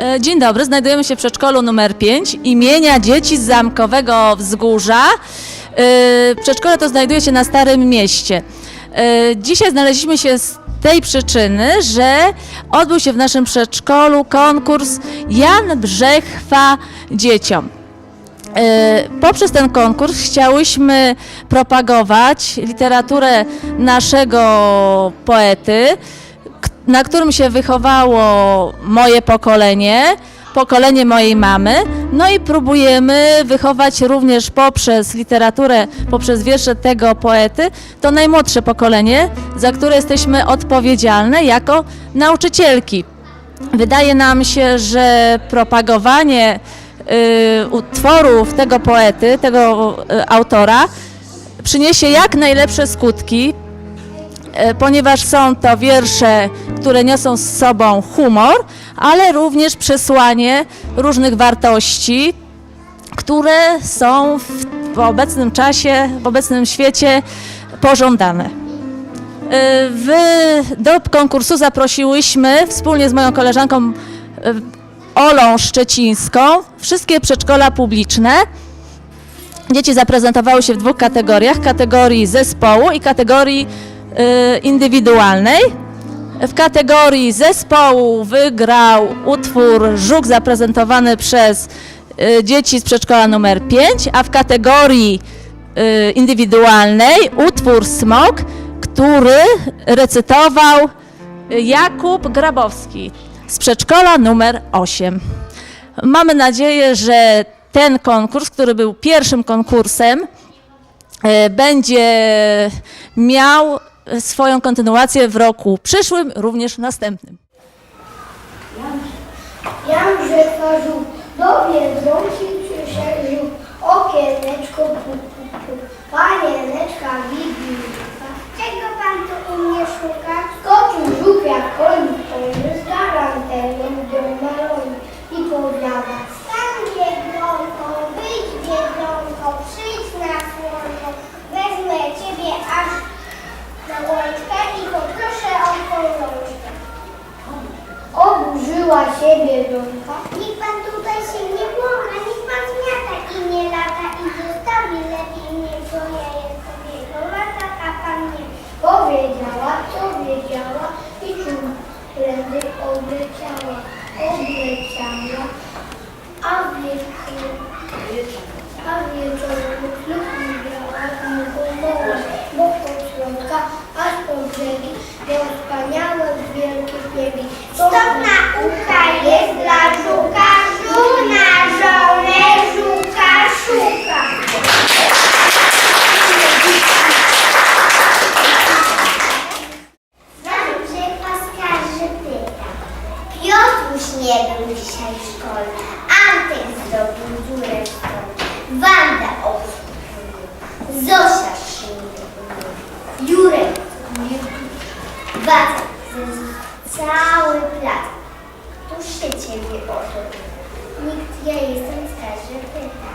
E, Dzień dobry, znajdujemy się w przedszkolu numer 5 imienia dzieci z Zamkowego Wzgórza. E, Przedszkole to znajduje się na Starym Mieście. E, Dzisiaj znaleźliśmy się z tej przyczyny, że odbył się w naszym przedszkolu konkurs Jan Brzechwa dzieciom. E, Poprzez ten konkurs chciałyśmy propagować literaturę naszego poety, na którym się wychowało moje pokolenie, pokolenie mojej mamy. No i próbujemy wychować również poprzez literaturę, poprzez wiersze tego poety, to najmłodsze pokolenie, za które jesteśmy odpowiedzialne jako nauczycielki. Wydaje nam się, że propagowanie y, utworów tego poety, tego y, autora przyniesie jak najlepsze skutki, y, ponieważ są to wiersze, które niosą z sobą humor, ale również przesłanie różnych wartości, które są w, obecnym czasie, w obecnym świecie pożądane. W, do konkursu zaprosiłyśmy wspólnie z moją koleżanką y, Olą Szczecińską wszystkie przedszkola publiczne. Dzieci zaprezentowały się w dwóch kategoriach: kategorii zespołu i kategorii y, indywidualnej. W kategorii zespołu wygrał utwór Żuk zaprezentowany przez y, dzieci z przedszkola numer 5, a w kategorii y, indywidualnej utwór Smok, który recytował y, Jakub Grabowski z przedszkola numer 8. Mamy nadzieję, że ten konkurs, który był pierwszym konkursem, będzie miał swoją kontynuację w roku przyszłym, również następnym. Jan Grzefarzu do Biedronki przyszedł okieneczko pu, pu, pu. Panieneczka Bibiuszka, czego pan tu u mnie szuka? Skoczył jak koń polny z garanteną do maloni Się Biedronka. Niech pan tutaj się nie błąka, niech pan zmiata i nie lata i zostawi lepiej mnie, bo ja jestem jego lata, a pan nie. Powiedziała, co wiedziała i czym prędzej odleciała, odleciała, a wieczór, a wieczorem klub widziała długo moła, bo od środka aż po brzegi miał wspaniałe wielkie biegi. Stop nauka jest dla żuka, żuk na żonę żuka szuka. Znam, że paskarze pyta. Piotruś nie był dzisiaj w szkole. Antek zrobił dziurę w stole. Wanda obsługiła. Zosia Jurek Wacek cały plac. Któż się ciebie o to pyta? Nikt ja jestem starzy pyta.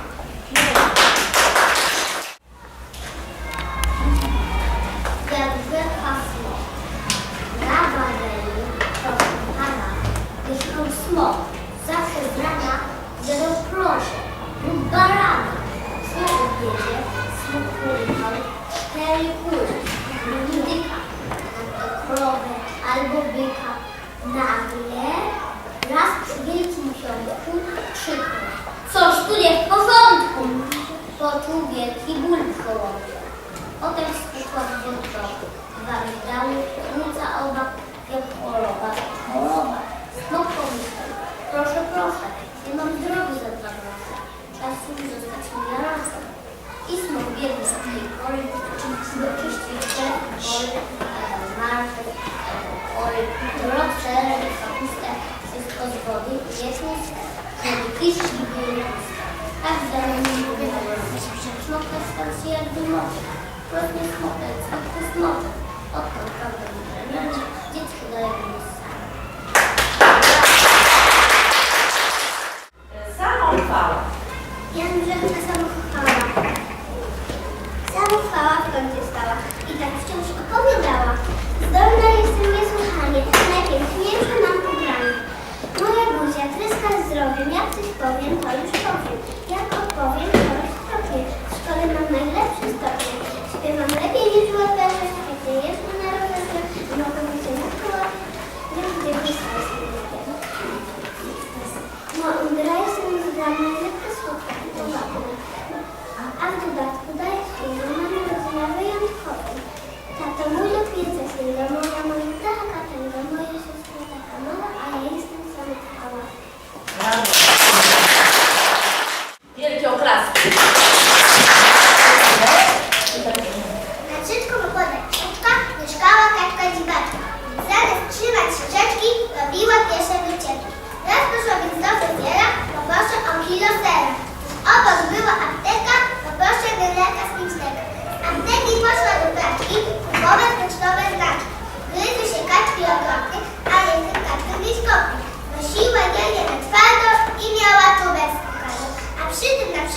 Jakże hasło. Na badaniu, proszę pana, mieszkał smok. Zawsze z rana zjadał proszę lub barana. Smok odwiedzie, smok porychał kury lub indyka. Krowę albo byka. Nagle raz przy wielkim książku krzyknął. Coś tu nie w porządku. Poczuł wielki ból w żołądku. Potem spuszczła w wątrobu. Dwa migdały, płuca oba, jak choroba, choroba. Smok pomyślał, proszę, proszę, nie mam zdrowi za dwa grosze. Czas zostać mi na razem. I smok biegł z tej pory, by czyścić te pory, martwy, pory, drocze, kapustę, wszystko z wody, niska, żeby kiszki były. Tak za nim było. Smoka stał się jak dymowy. Prośnie smoka, smoka smoka. Odkąd prawda wybranianie, dziecko daje mu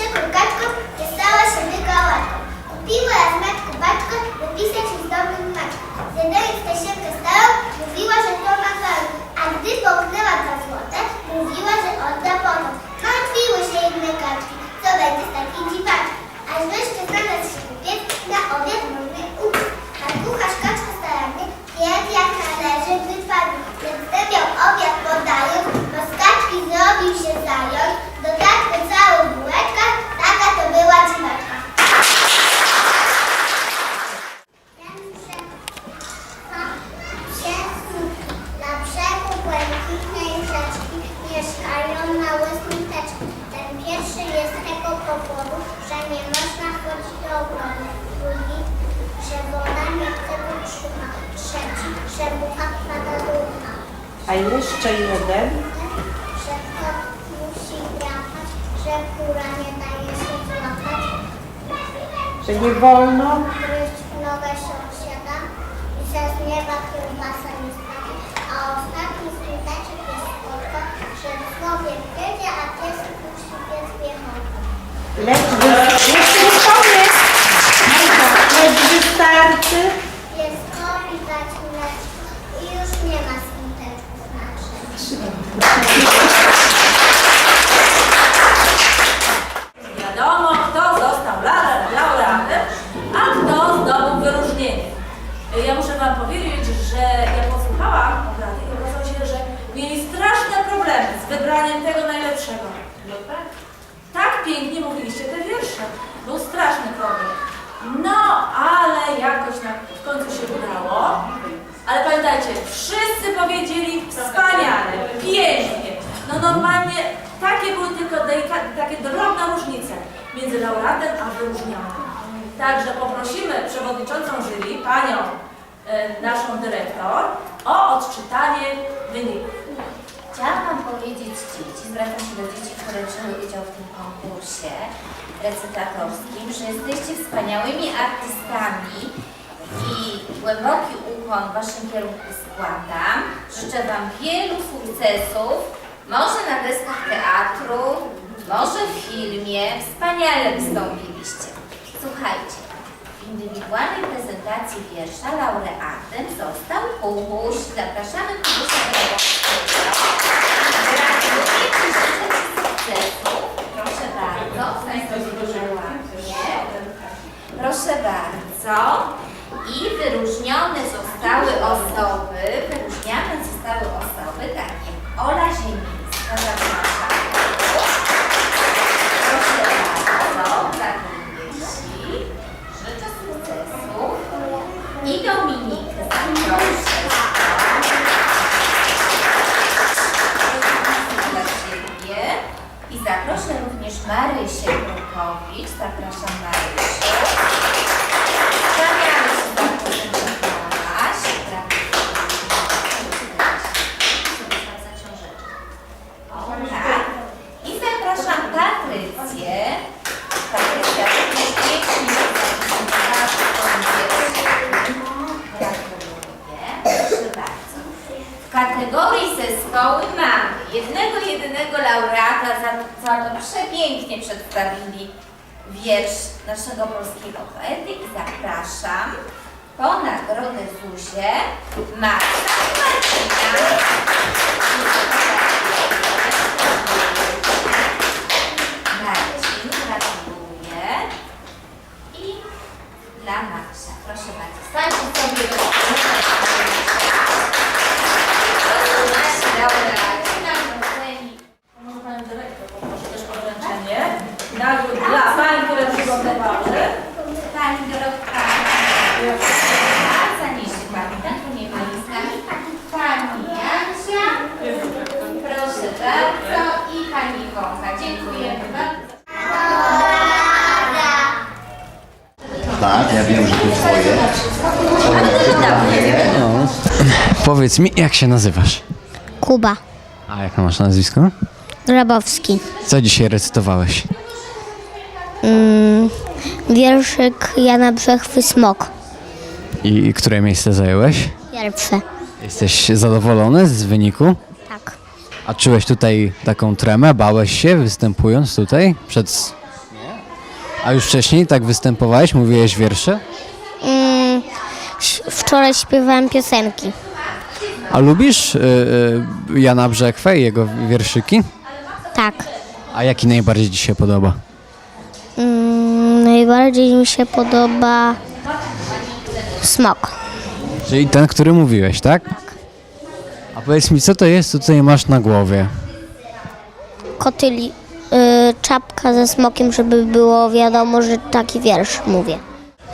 przekór kaczkom stała się wykołatką. Kupiła raz matku baczkę, wypisać z dobrym matką. Zjadając tę siewkę starą, mówiła, że to ma walor. A gdy połknęła dwa złote, mówiła, że odda potem. Martwiły się jedne kaczki, co będzie z takiej dziwaczki. Aż wreszcie znalazł się kupiec, na obiad A jeszcze jeden. Że musi drapać, że kura nie daje się złapać. Że nie wolno. gryźć w nogę sąsiada i ze nieba kiełbasa nie spadnie. A ostatni skuteczek jest tylko, że człowiek wiedzie, a pies musi biec piechotą. Lecz. Jeszcze nie koniec. Lecz wystarczy. Pieskowi i już nie ma. Wiadomo, kto został lau- laureatem, a kto zdobył wyróżnienie. Ja muszę Wam powiedzieć, że ja posłuchałam obrady i okazało się, że mieli straszne problemy z wybraniem tego najlepszego. Tak pięknie mówiliście te wiersze. Był straszny problem. No, ale jakoś na, w końcu się udało. Ale pamiętajcie, wszyscy powiedzieli pięknie. No normalnie takie były tylko takie drobne różnice między laureatem a wyróżnionym. Także poprosimy przewodniczącą jury, panią e, naszą dyrektor, o odczytanie wyników. Chciałam powiedzieć dzieci, zwracam się do dzieci, które wzięły udział w tym konkursie recytatorskim, że jesteście wspaniałymi artystami i głęboki ukłon w Waszym kierunku składam. Życzę Wam wielu sukcesów, może na deskach teatru, może w filmie. Wspaniale wystąpiliście. Słuchajcie, w indywidualnej prezentacji wiersza laureatem został Kubuś. Zapraszamy Kubusia do Gratuluję kategorii ze mamy jednego, jedynego laureata, za, za to przepięknie przedstawili wiersz naszego polskiego poety i zapraszam po nagrodę Zuzie Marta Marcina. Marcin, gratuluję. I dla Marcia. Proszę bardzo, stańcie sobie do Tak, ja wiem, że to twoje. Powiedz mi, jak się nazywasz? Kuba. A jakie masz nazwisko? Grabowski. Co dzisiaj recytowałeś? Wierszyk Jana Brzechwy Smok. I, i które miejsce zająłeś? Pierwsze. Jesteś zadowolony z wyniku? Tak. A czułeś tutaj taką tremę? Bałeś się występując tutaj? Przed... A już wcześniej tak występowałeś? Mówiłeś wiersze? Mm, wczoraj śpiewałem piosenki. A lubisz y, y, Jana Brzechwę i jego wierszyki? Tak. A jaki najbardziej Ci się podoba? Mm, najbardziej mi się podoba Smok. Czyli ten, który mówiłeś, tak? A powiedz mi, co to jest, co tutaj masz na głowie? Kotyli, czapka ze smokiem, żeby było wiadomo, że taki wiersz mówię.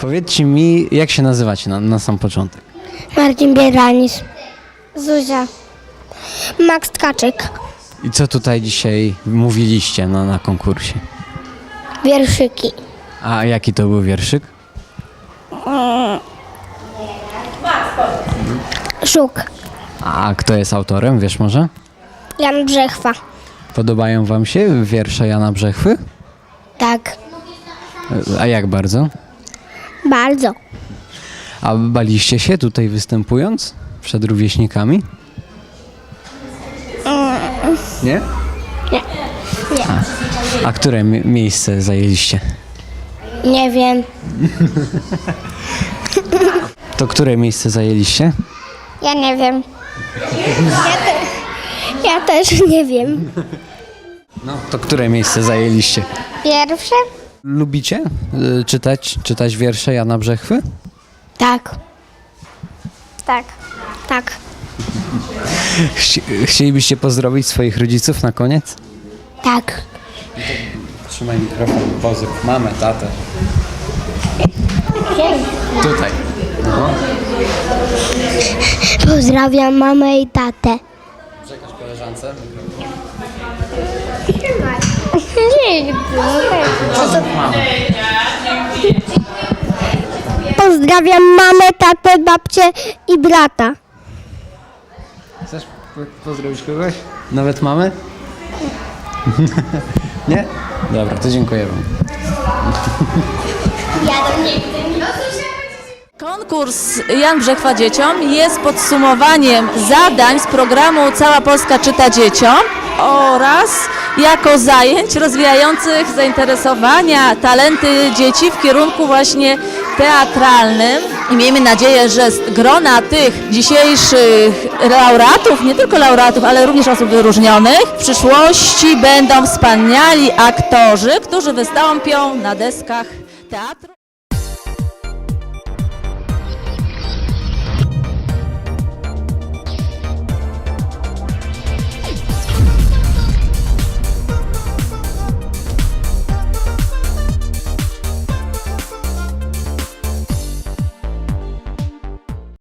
Powiedzcie mi, jak się nazywacie na, na sam początek? Marcin Bieranis. Zuzia. Max Tkaczyk. I co tutaj dzisiaj mówiliście na, na konkursie? Wierszyki. A jaki to był wierszyk? Żuk. A kto jest autorem, wiesz może? Jan Brzechwa. Podobają wam się wiersze Jana Brzechwy? Tak. A jak bardzo? Bardzo. A baliście się tutaj występując przed rówieśnikami? Nie? Nie. Nie. A, a które mi- miejsce zajęliście? Nie wiem. To które miejsce zajęliście? Ja nie wiem. Ja, ja też nie wiem. No. To które miejsce zajęliście? Pierwsze? Lubicie y, czytać, czytać wiersze Jana Brzechwy? Tak. Tak. Tak. Chci- Chcielibyście pozdrowić swoich rodziców na koniec? Tak. Trzymaj mikrofon, pozdrów mamę, tatę. Tutaj. Pozdrawiam mamę i tatę. Koleżance. Nie, Pozdrawiam mamę, tatę, babcię i brata. Chcesz po- pozdrowić kogoś? Nawet mamy? Nie? Dobra, to dziękuję wam. Konkurs Jan Brzechwa Dzieciom jest podsumowaniem zadań z programu Cała Polska czyta dzieciom oraz jako zajęć rozwijających zainteresowania, talenty dzieci w kierunku właśnie teatralnym. I miejmy nadzieję, że z grona tych dzisiejszych laureatów, nie tylko laureatów, ale również osób wyróżnionych, w przyszłości będą wspaniali aktorzy, którzy wystąpią na deskach teatru.